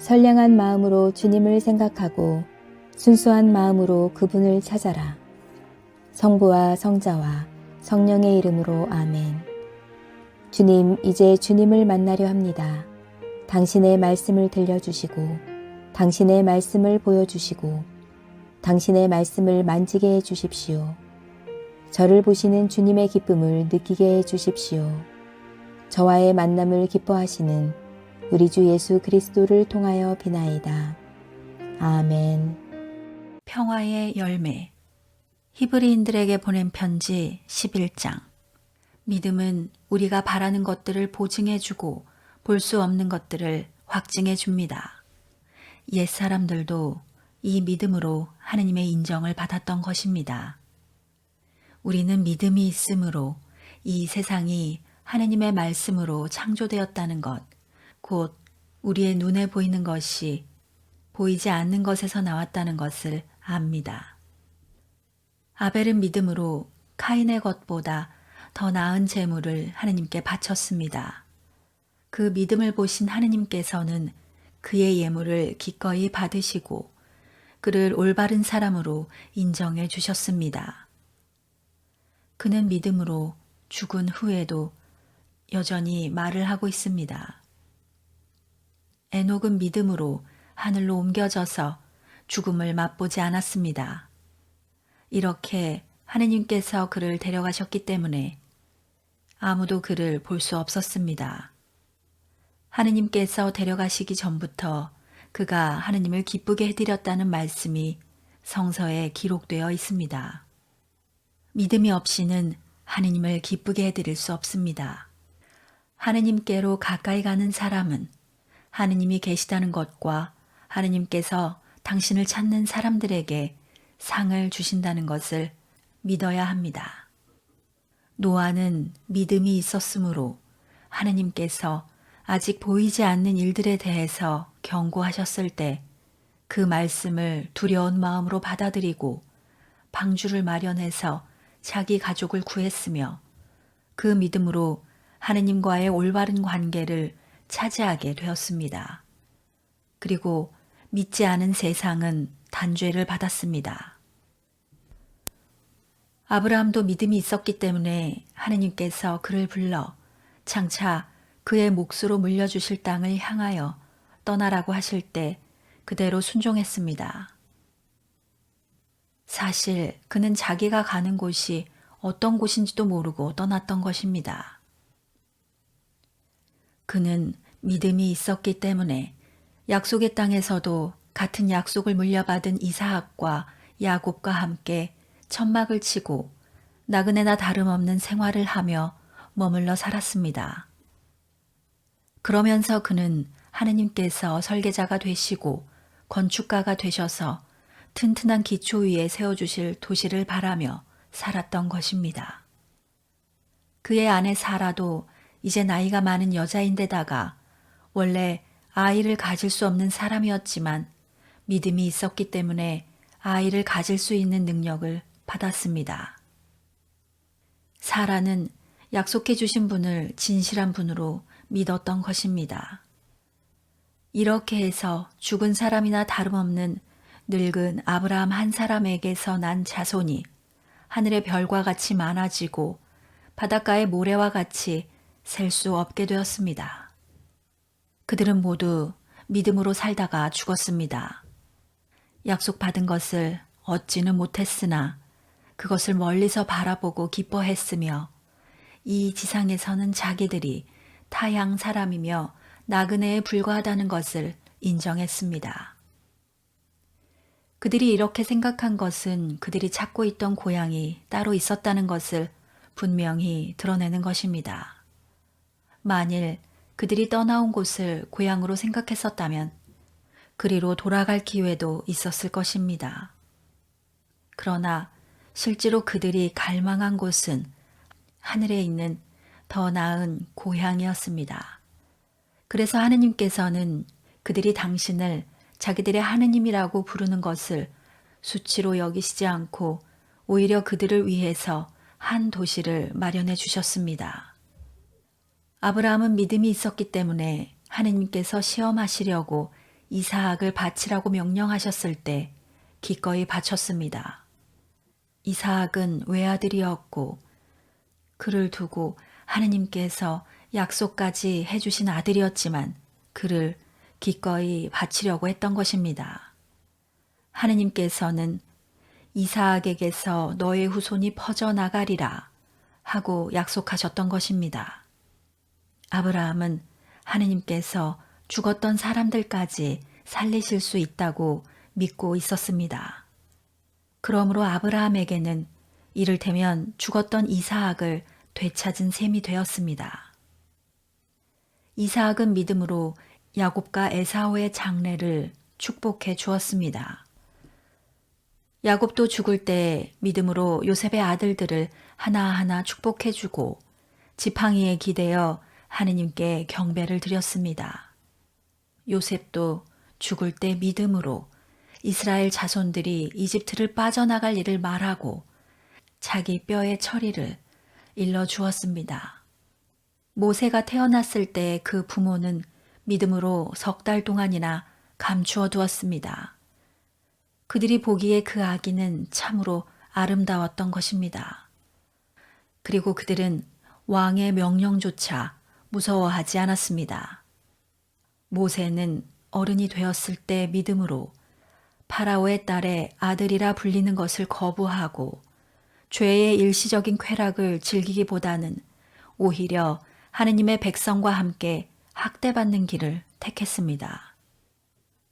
선량한 마음으로 주님을 생각하고 순수한 마음으로 그분을 찾아라. 성부와 성자와 성령의 이름으로 아멘. 주님, 이제 주님을 만나려 합니다. 당신의 말씀을 들려주시고, 당신의 말씀을 보여주시고, 당신의 말씀을 만지게 해 주십시오. 저를 보시는 주님의 기쁨을 느끼게 해 주십시오. 저와의 만남을 기뻐하시는 우리 주 예수 그리스도를 통하여 비나이다. 아멘. 평화의 열매 히브리인들에게 보낸 편지 11장 믿음은 우리가 바라는 것들을 보증해주고 볼 수 없는 것들을 확증해줍니다. 옛 사람들도 이 믿음으로 하느님의 인정을 받았던 것입니다. 우리는 믿음이 있으므로 이 세상이 하느님의 말씀으로 창조되었다는 것, 곧 우리의 눈에 보이는 것이 보이지 않는 것에서 나왔다는 것을 압니다. 아벨은 믿음으로 카인의 것보다 더 나은 재물을 하느님께 바쳤습니다. 그 믿음을 보신 하느님께서는 그의 예물을 기꺼이 받으시고 그를 올바른 사람으로 인정해 주셨습니다. 그는 믿음으로 죽은 후에도 여전히 말을 하고 있습니다. 에녹은 믿음으로 하늘로 옮겨져서 죽음을 맛보지 않았습니다. 이렇게 하느님께서 그를 데려가셨기 때문에 아무도 그를 볼 수 없었습니다. 하느님께서 데려가시기 전부터 그가 하느님을 기쁘게 해드렸다는 말씀이 성서에 기록되어 있습니다. 믿음이 없이는 하느님을 기쁘게 해드릴 수 없습니다. 하느님께로 가까이 가는 사람은 하느님이 계시다는 것과 하느님께서 당신을 찾는 사람들에게 상을 주신다는 것을 믿어야 합니다. 노아는 믿음이 있었으므로 하느님께서 아직 보이지 않는 일들에 대해서 경고하셨을 때 그 말씀을 두려운 마음으로 받아들이고 방주를 마련해서 자기 가족을 구했으며 그 믿음으로 하느님과의 올바른 관계를 차지하게 되었습니다. 그리고 믿지 않은 세상은 단죄를 받았습니다. 아브라함도 믿음이 있었기 때문에 하느님께서 그를 불러 장차 그의 몫으로 물려주실 땅을 향하여 떠나라고 하실 때 그대로 순종했습니다. 사실 그는 자기가 가는 곳이 어떤 곳인지도 모르고 떠났던 것입니다. 그는 믿음이 있었기 때문에 약속의 땅에서도 같은 약속을 물려받은 이사학과 야곱과 함께 천막을 치고 나그네나 다름없는 생활을 하며 머물러 살았습니다. 그러면서 그는 하느님께서 설계자가 되시고 건축가가 되셔서 튼튼한 기초 위에 세워주실 도시를 바라며 살았던 것입니다. 그의 아내 사라도 이제 나이가 많은 여자인데다가 원래 아이를 가질 수 없는 사람이었지만 믿음이 있었기 때문에 아이를 가질 수 있는 능력을 받았습니다. 사라는 약속해 주신 분을 진실한 분으로 믿었던 것입니다. 이렇게 해서 죽은 사람이나 다름없는 늙은 아브라함 한 사람에게서 난 자손이 하늘의 별과 같이 많아지고 바닷가의 모래와 같이 셀 수 없게 되었습니다. 그들은 모두 믿음으로 살다가 죽었습니다. 약속받은 것을 얻지는 못했으나 그것을 멀리서 바라보고 기뻐했으며 이 지상에서는 자기들이 타양 사람이며 나그네에 불과하다는 것을 인정했습니다. 그들이 이렇게 생각한 것은 그들이 찾고 있던 고향이 따로 있었다는 것을 분명히 드러내는 것입니다. 만일 그들이 떠나온 곳을 고향으로 생각했었다면 그리로 돌아갈 기회도 있었을 것입니다. 그러나 실제로 그들이 갈망한 곳은 하늘에 있는 더 나은 고향이었습니다. 그래서 하느님께서는 그들이 당신을 자기들의 하느님이라고 부르는 것을 수치로 여기시지 않고 오히려 그들을 위해서 한 도시를 마련해 주셨습니다. 아브라함은 믿음이 있었기 때문에 하느님께서 시험하시려고 이사학을 바치라고 명령하셨을 때 기꺼이 바쳤습니다. 이사학은 외아들이었고 그를 두고 하느님께서 약속까지 해주신 아들이었지만 그를 기꺼이 바치려고 했던 것입니다. 하느님께서는 이사학에게서 너의 후손이 퍼져나가리라 하고 약속하셨던 것입니다. 아브라함은 하느님께서 죽었던 사람들까지 살리실 수 있다고 믿고 있었습니다. 그러므로 아브라함에게는 이를테면 죽었던 이사학을 되찾은 셈이 되었습니다. 이사학은 믿음으로 야곱과 에사오의 장래를 축복해 주었습니다. 야곱도 죽을 때 믿음으로 요셉의 아들들을 하나하나 축복해 주고 지팡이에 기대어 하느님께 경배를 드렸습니다. 요셉도 죽을 때 믿음으로 이스라엘 자손들이 이집트를 빠져나갈 일을 말하고 자기 뼈의 처리를 일러 주었습니다. 모세가 태어났을 때 그 부모는 믿음으로 석 달 동안이나 감추어 두었습니다. 그들이 보기에 그 아기는 참으로 아름다웠던 것입니다. 그리고 그들은 왕의 명령조차 무서워하지 않았습니다. 모세는 어른이 되었을 때 믿음으로 파라오의 딸의 아들이라 불리는 것을 거부하고 죄의 일시적인 쾌락을 즐기기보다는 오히려 하느님의 백성과 함께 학대받는 길을 택했습니다.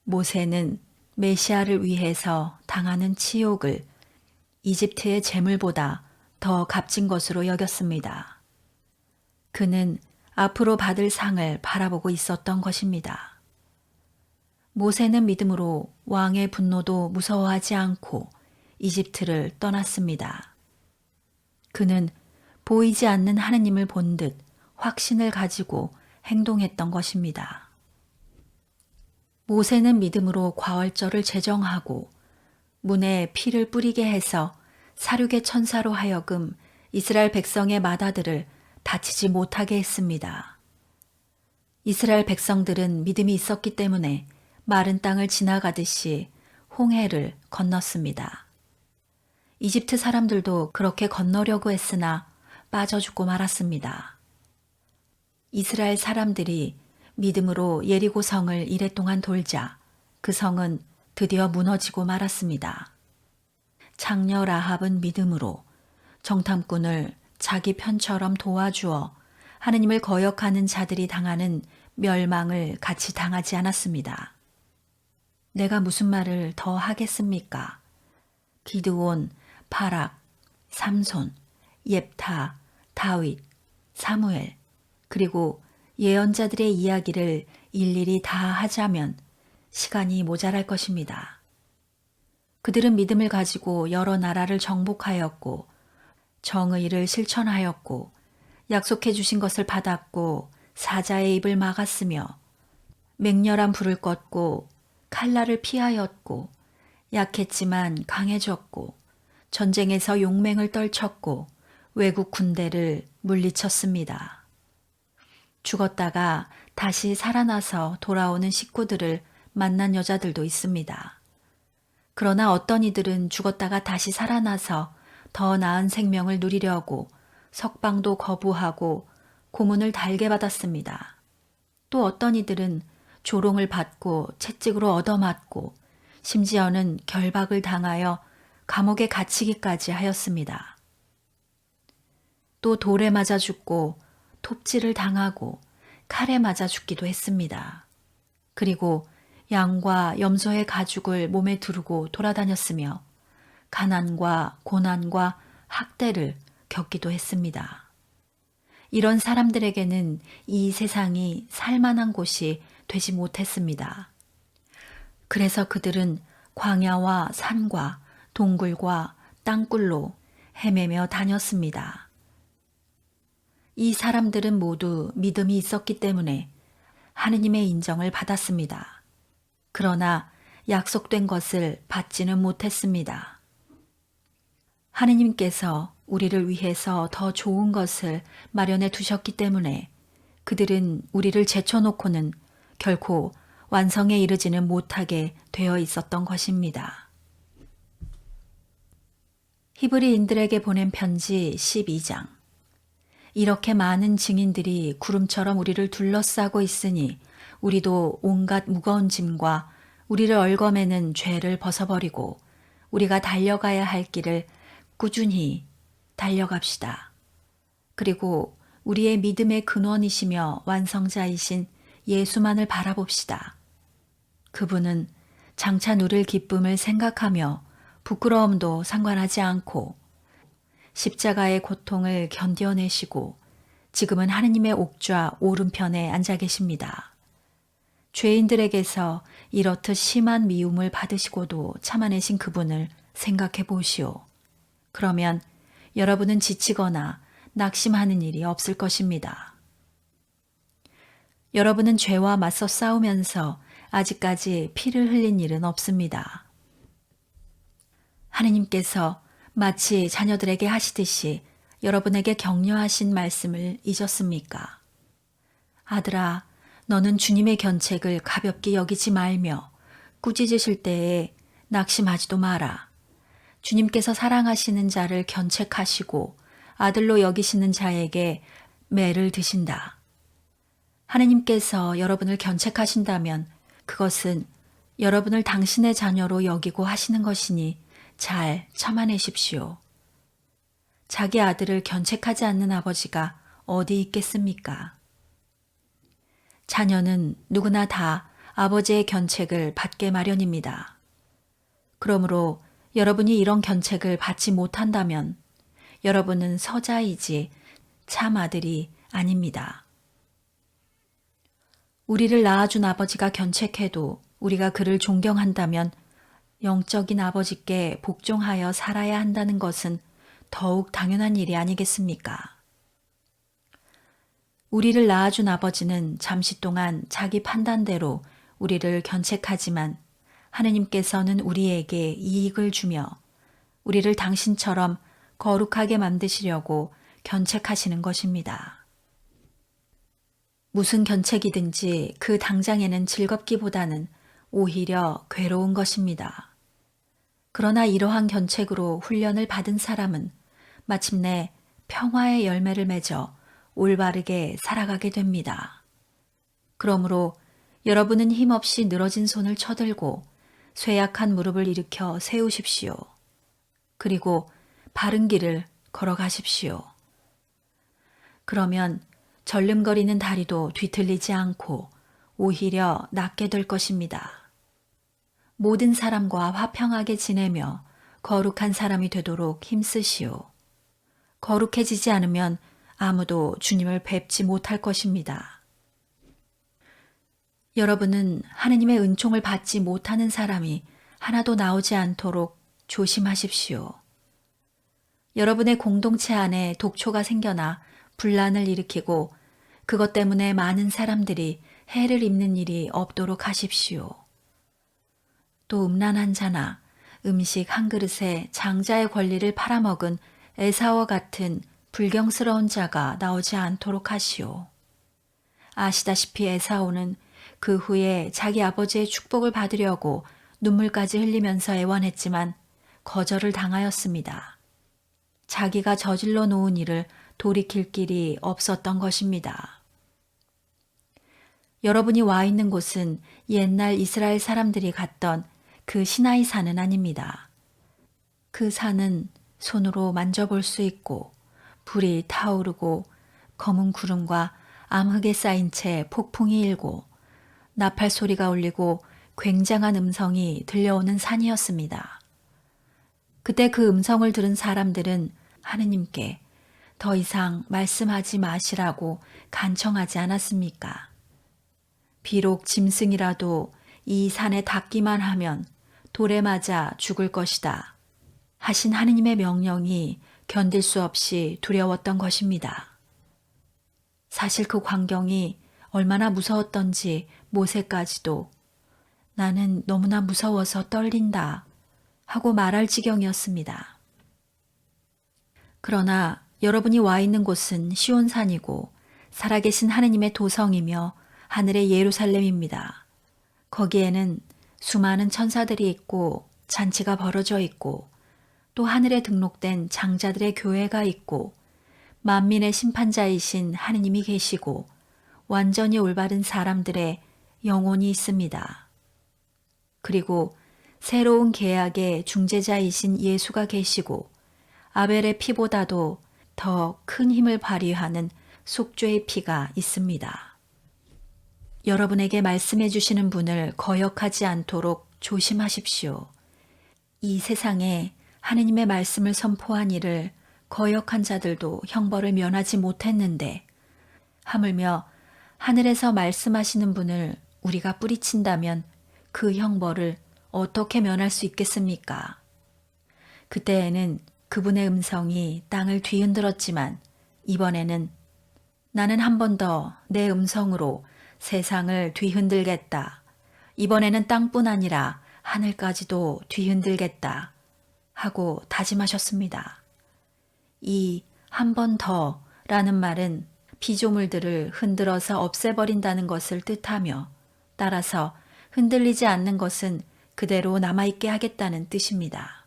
모세는 메시아를 위해서 당하는 치욕을 이집트의 재물보다 더 값진 것으로 여겼습니다. 그는 앞으로 받을 상을 바라보고 있었던 것입니다. 모세는 믿음으로 왕의 분노도 무서워하지 않고 이집트를 떠났습니다. 그는 보이지 않는 하느님을 본 듯 확신을 가지고 행동했던 것입니다. 모세는 믿음으로 과월절을 제정하고 문에 피를 뿌리게 해서 사륙의 천사로 하여금 이스라엘 백성의 마다들을 다치지 못하게 했습니다. 이스라엘 백성들은 믿음이 있었기 때문에 마른 땅을 지나가듯이 홍해를 건넜습니다. 이집트 사람들도 그렇게 건너려고 했으나 빠져 죽고 말았습니다. 이스라엘 사람들이 믿음으로 예리고 성을 이랫동안 돌자 그 성은 드디어 무너지고 말았습니다. 장녀 라합은 믿음으로 정탐꾼을 자기 편처럼 도와주어 하느님을 거역하는 자들이 당하는 멸망을 같이 당하지 않았습니다. 내가 무슨 말을 더 하겠습니까? 기드온, 바락, 삼손, 옙타, 다윗, 사무엘, 그리고 예언자들의 이야기를 일일이 다 하자면 시간이 모자랄 것입니다. 그들은 믿음을 가지고 여러 나라를 정복하였고 정의를 실천하였고 약속해 주신 것을 받았고 사자의 입을 막았으며 맹렬한 불을 껐고 칼날을 피하였고 약했지만 강해졌고 전쟁에서 용맹을 떨쳤고 외국 군대를 물리쳤습니다. 죽었다가 다시 살아나서 돌아오는 식구들을 만난 여자들도 있습니다. 그러나 어떤 이들은 죽었다가 다시 살아나서 더 나은 생명을 누리려고 석방도 거부하고 고문을 달게 받았습니다. 또 어떤 이들은 조롱을 받고 채찍으로 얻어맞고 심지어는 결박을 당하여 감옥에 갇히기까지 하였습니다. 또 돌에 맞아 죽고 톱질을 당하고 칼에 맞아 죽기도 했습니다. 그리고 양과 염소의 가죽을 몸에 두르고 돌아다녔으며 가난과 고난과 학대를 겪기도 했습니다. 이런 사람들에게는 이 세상이 살만한 곳이 되지 못했습니다. 그래서 그들은 광야와 산과 동굴과 땅굴로 헤매며 다녔습니다. 이 사람들은 모두 믿음이 있었기 때문에 하느님의 인정을 받았습니다. 그러나 약속된 것을 받지는 못했습니다. 하느님께서 우리를 위해서 더 좋은 것을 마련해 두셨기 때문에 그들은 우리를 제쳐놓고는 결코 완성에 이르지는 못하게 되어 있었던 것입니다. 히브리인들에게 보낸 편지 12장. 이렇게 많은 증인들이 구름처럼 우리를 둘러싸고 있으니 우리도 온갖 무거운 짐과 우리를 얽어매는 죄를 벗어버리고 우리가 달려가야 할 길을 꾸준히 달려갑시다. 그리고 우리의 믿음의 근원이시며 완성자이신 예수만을 바라봅시다. 그분은 장차 누릴 기쁨을 생각하며 부끄러움도 상관하지 않고 십자가의 고통을 견뎌내시고 지금은 하느님의 옥좌 오른편에 앉아 계십니다. 죄인들에게서 이렇듯 심한 미움을 받으시고도 참아내신 그분을 생각해 보시오. 그러면 여러분은 지치거나 낙심하는 일이 없을 것입니다. 여러분은 죄와 맞서 싸우면서 아직까지 피를 흘린 일은 없습니다. 하느님께서 마치 자녀들에게 하시듯이 여러분에게 격려하신 말씀을 잊었습니까? 아들아, 너는 주님의 견책을 가볍게 여기지 말며 꾸짖으실 때에 낙심하지도 마라. 주님께서 사랑하시는 자를 견책하시고 아들로 여기시는 자에게 매를 드신다. 하느님께서 여러분을 견책하신다면 그것은 여러분을 당신의 자녀로 여기고 하시는 것이니 잘 참아내십시오. 자기 아들을 견책하지 않는 아버지가 어디 있겠습니까? 자녀는 누구나 다 아버지의 견책을 받게 마련입니다. 그러므로 여러분이 이런 견책을 받지 못한다면 여러분은 서자이지 참 아들이 아닙니다. 우리를 낳아준 아버지가 견책해도 우리가 그를 존경한다면 영적인 아버지께 복종하여 살아야 한다는 것은 더욱 당연한 일이 아니겠습니까? 우리를 낳아준 아버지는 잠시 동안 자기 판단대로 우리를 견책하지만 하느님께서는 우리에게 이익을 주며 우리를 당신처럼 거룩하게 만드시려고 견책하시는 것입니다. 무슨 견책이든지 그 당장에는 즐겁기보다는 오히려 괴로운 것입니다. 그러나 이러한 견책으로 훈련을 받은 사람은 마침내 평화의 열매를 맺어 올바르게 살아가게 됩니다. 그러므로 여러분은 힘없이 늘어진 손을 쳐들고 쇠약한 무릎을 일으켜 세우십시오. 그리고 바른 길을 걸어가십시오. 그러면 절름거리는 다리도 뒤틀리지 않고 오히려 낫게 될 것입니다. 모든 사람과 화평하게 지내며 거룩한 사람이 되도록 힘쓰시오. 거룩해지지 않으면 아무도 주님을 뵙지 못할 것입니다. 여러분은 하느님의 은총을 받지 못하는 사람이 하나도 나오지 않도록 조심하십시오. 여러분의 공동체 안에 독초가 생겨나 분란을 일으키고 그것 때문에 많은 사람들이 해를 입는 일이 없도록 하십시오. 또 음란한 자나 음식 한 그릇에 장자의 권리를 팔아먹은 에사와 같은 불경스러운 자가 나오지 않도록 하시오. 아시다시피 에사오는 그 후에 자기 아버지의 축복을 받으려고 눈물까지 흘리면서 애원했지만 거절을 당하였습니다. 자기가 저질러 놓은 일을 돌이킬 길이 없었던 것입니다. 여러분이 와 있는 곳은 옛날 이스라엘 사람들이 갔던 그 시나이 산은 아닙니다. 그 산은 손으로 만져볼 수 있고 불이 타오르고 검은 구름과 암흑에 쌓인 채 폭풍이 일고 나팔 소리가 울리고 굉장한 음성이 들려오는 산이었습니다. 그때 그 음성을 들은 사람들은 하느님께 더 이상 말씀하지 마시라고 간청하지 않았습니까? 비록 짐승이라도 이 산에 닿기만 하면 돌에 맞아 죽을 것이다. 하신 하느님의 명령이 견딜 수 없이 두려웠던 것입니다. 사실 그 광경이 얼마나 무서웠던지 모세까지도 나는 너무나 무서워서 떨린다 하고 말할 지경이었습니다. 그러나 여러분이 와 있는 곳은 시온산이고 살아계신 하느님의 도성이며 하늘의 예루살렘입니다. 거기에는 수많은 천사들이 있고 잔치가 벌어져 있고 또 하늘에 등록된 장자들의 교회가 있고 만민의 심판자이신 하느님이 계시고 완전히 올바른 사람들의 영혼이 있습니다. 그리고 새로운 계약의 중재자이신 예수가 계시고 아벨의 피보다도 더 큰 힘을 발휘하는 속죄의 피가 있습니다. 여러분에게 말씀해 주시는 분을 거역하지 않도록 조심하십시오. 이 세상에 하느님의 말씀을 선포한 이를 거역한 자들도 형벌을 면하지 못했는데 하물며 하늘에서 말씀하시는 분을 우리가 뿌리친다면 그 형벌을 어떻게 면할 수 있겠습니까? 그때에는 그분의 음성이 땅을 뒤흔들었지만 이번에는 나는 한 번 더 내 음성으로 세상을 뒤흔들겠다. 이번에는 땅뿐 아니라 하늘까지도 뒤흔들겠다. 하고 다짐하셨습니다. 이 한 번 더 라는 말은 피조물들을 흔들어서 없애버린다는 것을 뜻하며 따라서 흔들리지 않는 것은 그대로 남아있게 하겠다는 뜻입니다.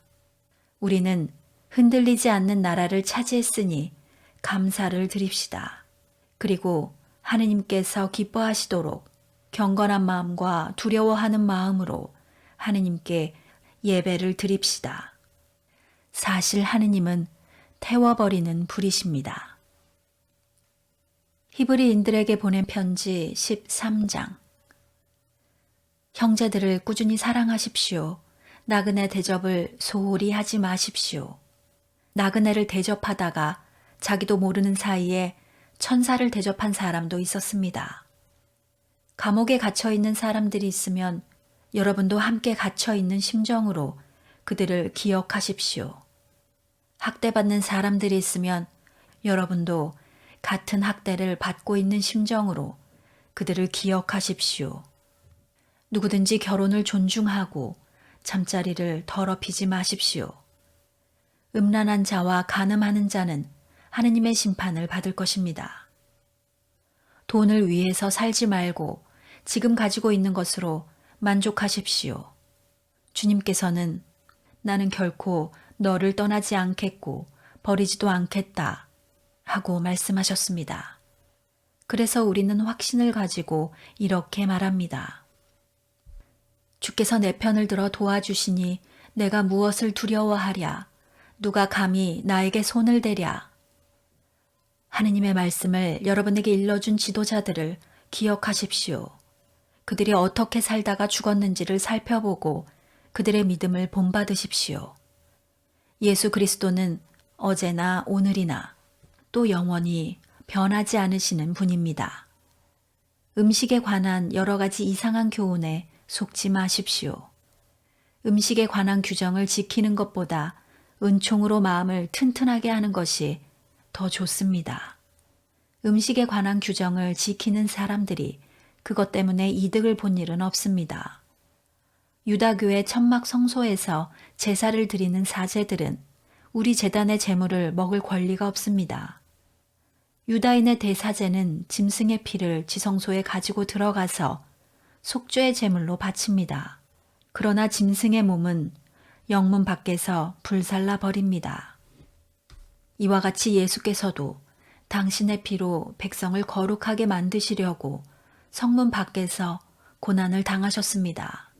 우리는 흔들리지 않는 나라를 차지했으니 감사를 드립시다. 그리고 하느님께서 기뻐하시도록 경건한 마음과 두려워하는 마음으로 하느님께 예배를 드립시다. 사실 하느님은 태워버리는 불이십니다. 히브리인들에게 보낸 편지 13장 형제들을 꾸준히 사랑하십시오. 나그네 대접을 소홀히 하지 마십시오. 나그네를 대접하다가 자기도 모르는 사이에 천사를 대접한 사람도 있었습니다. 감옥에 갇혀 있는 사람들이 있으면 여러분도 함께 갇혀 있는 심정으로 그들을 기억하십시오. 학대받는 사람들이 있으면 여러분도 같은 학대를 받고 있는 심정으로 그들을 기억하십시오. 누구든지 결혼을 존중하고 잠자리를 더럽히지 마십시오. 음란한 자와 간음하는 자는 하느님의 심판을 받을 것입니다. 돈을 위해서 살지 말고 지금 가지고 있는 것으로 만족하십시오. 주님께서는 나는 결코 너를 떠나지 않겠고 버리지도 않겠다 하고 말씀하셨습니다. 그래서 우리는 확신을 가지고 이렇게 말합니다. 주께서 내 편을 들어 도와주시니 내가 무엇을 두려워하랴? 누가 감히 나에게 손을 대랴? 하느님의 말씀을 여러분에게 일러준 지도자들을 기억하십시오. 그들이 어떻게 살다가 죽었는지를 살펴보고 그들의 믿음을 본받으십시오. 예수 그리스도는 어제나 오늘이나 또 영원히 변하지 않으시는 분입니다. 음식에 관한 여러 가지 이상한 교훈에 속지 마십시오. 음식에 관한 규정을 지키는 것보다 은총으로 마음을 튼튼하게 하는 것이 더 좋습니다. 음식에 관한 규정을 지키는 사람들이 그것 때문에 이득을 본 일은 없습니다. 유다교의 천막 성소에서 제사를 드리는 사제들은 우리 재단의 재물을 먹을 권리가 없습니다. 유다인의 대사제는 짐승의 피를 지성소에 가지고 들어가서 속죄의 제물로 바칩니다. 그러나 짐승의 몸은 영문 밖에서 불살라 버립니다. 이와 같이 예수께서도 당신의 피로 백성을 거룩하게 만드시려고 성문 밖에서 고난을 당하셨습니다.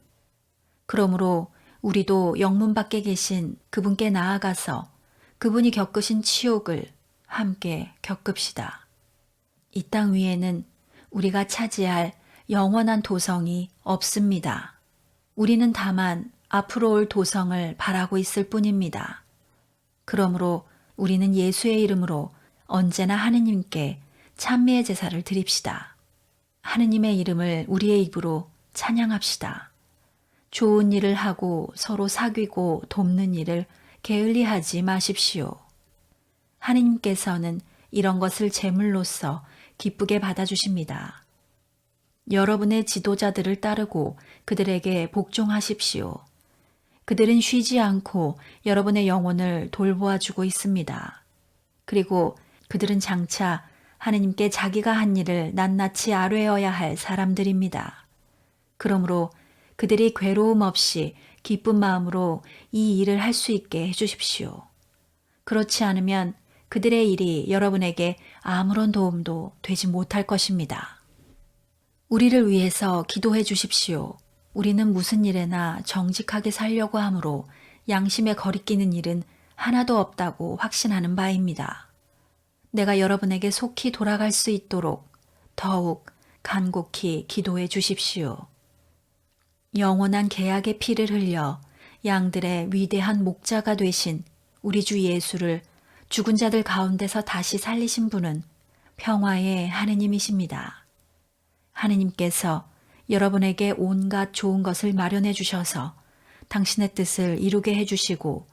그러므로 우리도 영문 밖에 계신 그분께 나아가서 그분이 겪으신 치욕을 함께 겪읍시다. 이 땅 위에는 우리가 차지할 영원한 도성이 없습니다. 우리는 다만 앞으로 올 도성을 바라고 있을 뿐입니다. 그러므로 우리는 예수의 이름으로 언제나 하느님께 찬미의 제사를 드립시다. 하느님의 이름을 우리의 입으로 찬양합시다. 좋은 일을 하고 서로 사귀고 돕는 일을 게을리하지 마십시오. 하느님께서는 이런 것을 제물로서 기쁘게 받아주십니다. 여러분의 지도자들을 따르고 그들에게 복종하십시오. 그들은 쉬지 않고 여러분의 영혼을 돌보아 주고 있습니다. 그리고 그들은 장차 하느님께 자기가 한 일을 낱낱이 아뢰어야 할 사람들입니다. 그러므로 그들이 괴로움 없이 기쁜 마음으로 이 일을 할 수 있게 해주십시오. 그렇지 않으면 그들의 일이 여러분에게 아무런 도움도 되지 못할 것입니다. 우리를 위해서 기도해 주십시오. 우리는 무슨 일에나 정직하게 살려고 하므로 양심에 거리끼는 일은 하나도 없다고 확신하는 바입니다. 내가 여러분에게 속히 돌아갈 수 있도록 더욱 간곡히 기도해 주십시오. 영원한 계약의 피를 흘려 양들의 위대한 목자가 되신 우리 주 예수를 죽은 자들 가운데서 다시 살리신 분은 평화의 하느님이십니다. 하느님께서 여러분에게 온갖 좋은 것을 마련해 주셔서 당신의 뜻을 이루게 해 주시고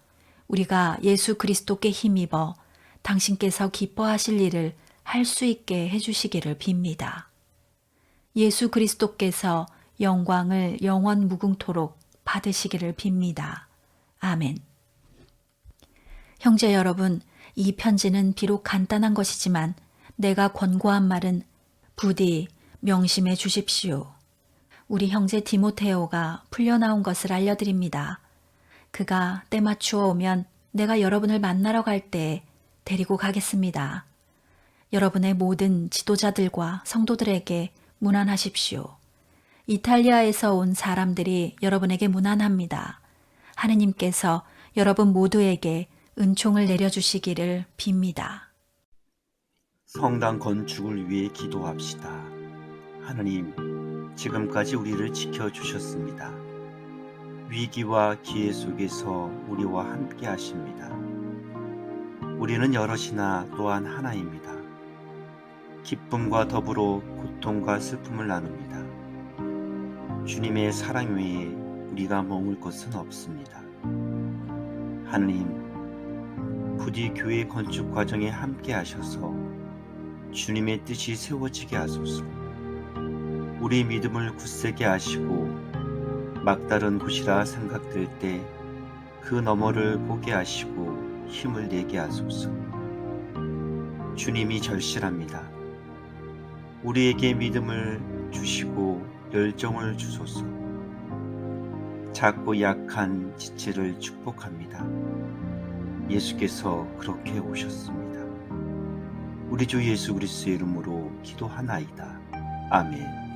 우리가 예수 그리스도께 힘입어 당신께서 기뻐하실 일을 할 수 있게 해 주시기를 빕니다. 예수 그리스도께서 영광을 영원 무궁토록 받으시기를 빕니다. 아멘. 형제 여러분, 이 편지는 비록 간단한 것이지만 내가 권고한 말은 부디 명심해 주십시오. 우리 형제 디모테오가 풀려나온 것을 알려드립니다. 그가 때 맞추어 오면 내가 여러분을 만나러 갈 때 데리고 가겠습니다. 여러분의 모든 지도자들과 성도들에게 문안하십시오. 이탈리아에서 온 사람들이 여러분에게 문안합니다. 하느님께서 여러분 모두에게 은총을 내려주시기를 빕니다. 성당 건축을 위해 기도합시다. 하느님, 지금까지 우리를 지켜주셨습니다. 위기와 기회 속에서 우리와 함께 하십니다. 우리는 여럿이나 또한 하나입니다. 기쁨과 더불어 고통과 슬픔을 나눕니다. 주님의 사랑 외에 우리가 머물 것은 없습니다. 하느님, 부디 교회 건축 과정에 함께 하셔서 주님의 뜻이 세워지게 하소서. 우리 믿음을 굳세게 하시고 막다른 곳이라 생각될 때 그 너머를 보게 하시고 힘을 내게 하소서. 주님이 절실합니다. 우리에게 믿음을 주시고 열정을 주소서. 작고 약한 지체를 축복합니다. 예수께서 그렇게 오셨습니다. 우리 주 예수 그리스도의 이름으로 기도하나이다. 아멘.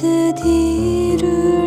뜻 이룰 때까지